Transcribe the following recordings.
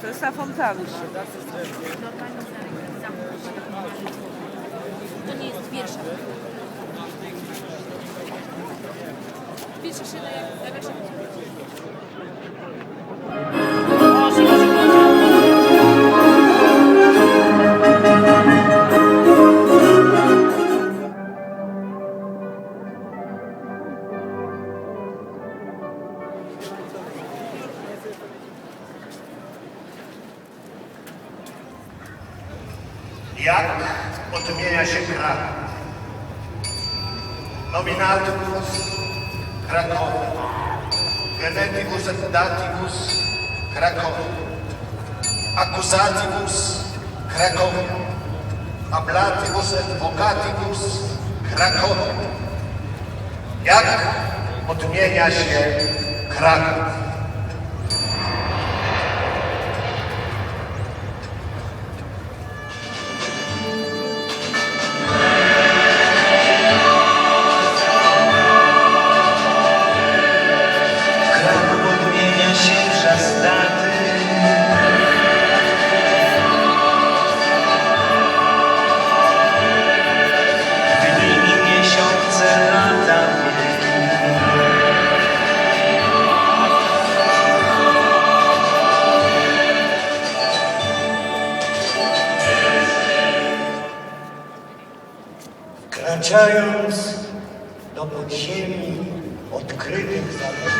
To jest na fontannie. To nie jest wiersza. Wiersza się na jak wiersza. Jak odmienia się Kraków? Nominatus Krakowi. Genetibus et datibus Krakowi. Accusatibus Krakowi. Ablatibus et vocatibus Krakowi. Jak odmienia się? Kraków Wkraczając do podziemi odkrytych zaledwie.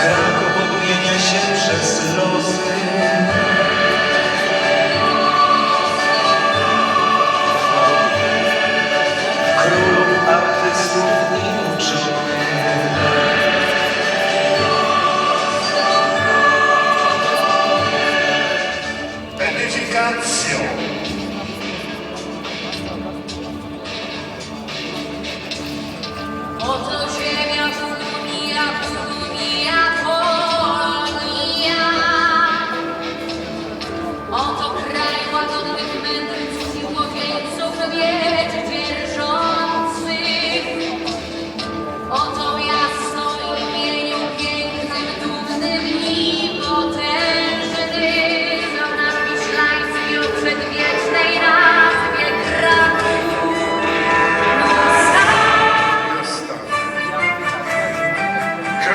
Kraków odmienia się przez losy. Casio.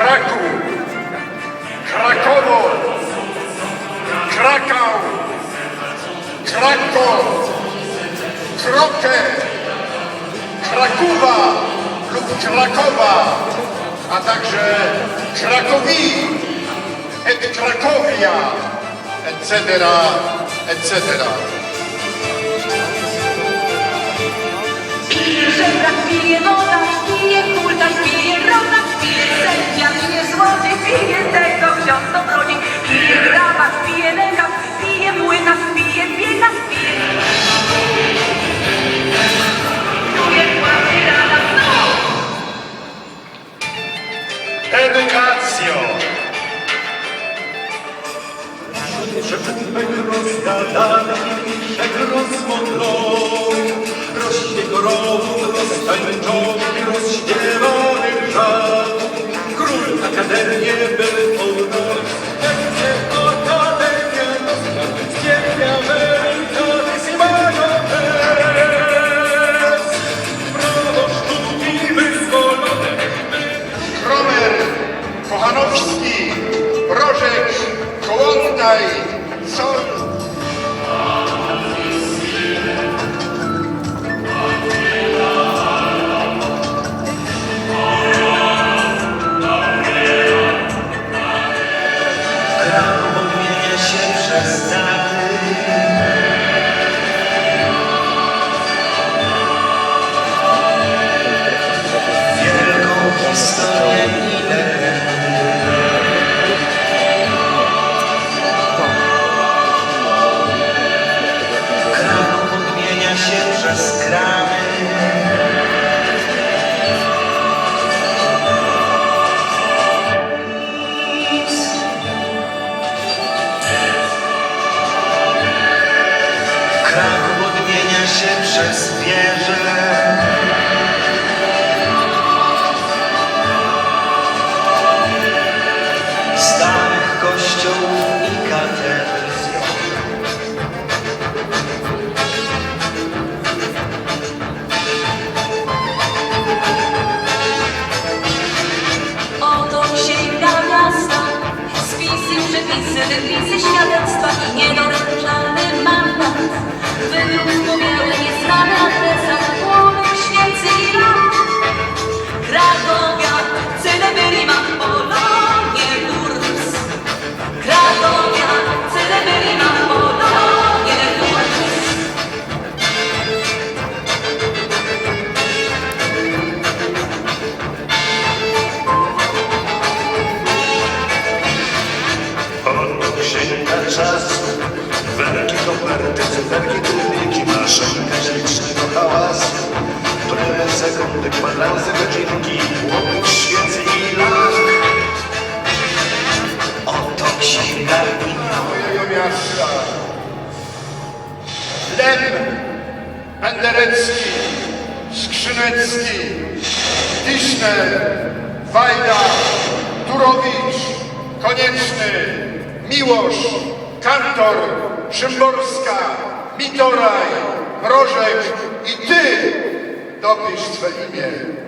Kraków, Krakowo, Krakał, Krakow, Krokę, Krakuwa lub Krakowa, a także Krakowi, et Krakowia, etc., etc. ksiądz pije lekarz, pije Sunday. So czas. Werki, koperty, cyferki, trybiki Maszynka licznego hałas Tyle sekundy, kwadranse, godzinki. Łopów, świec i lach Oto księgarnia mojego miasta Lem Penderecki Skrzynecki Diszner Wajda Turowicz Konieczny Miłosz Kantor, Szymborska, Mitoraj, Mrożek i Ty dopisz swe imię.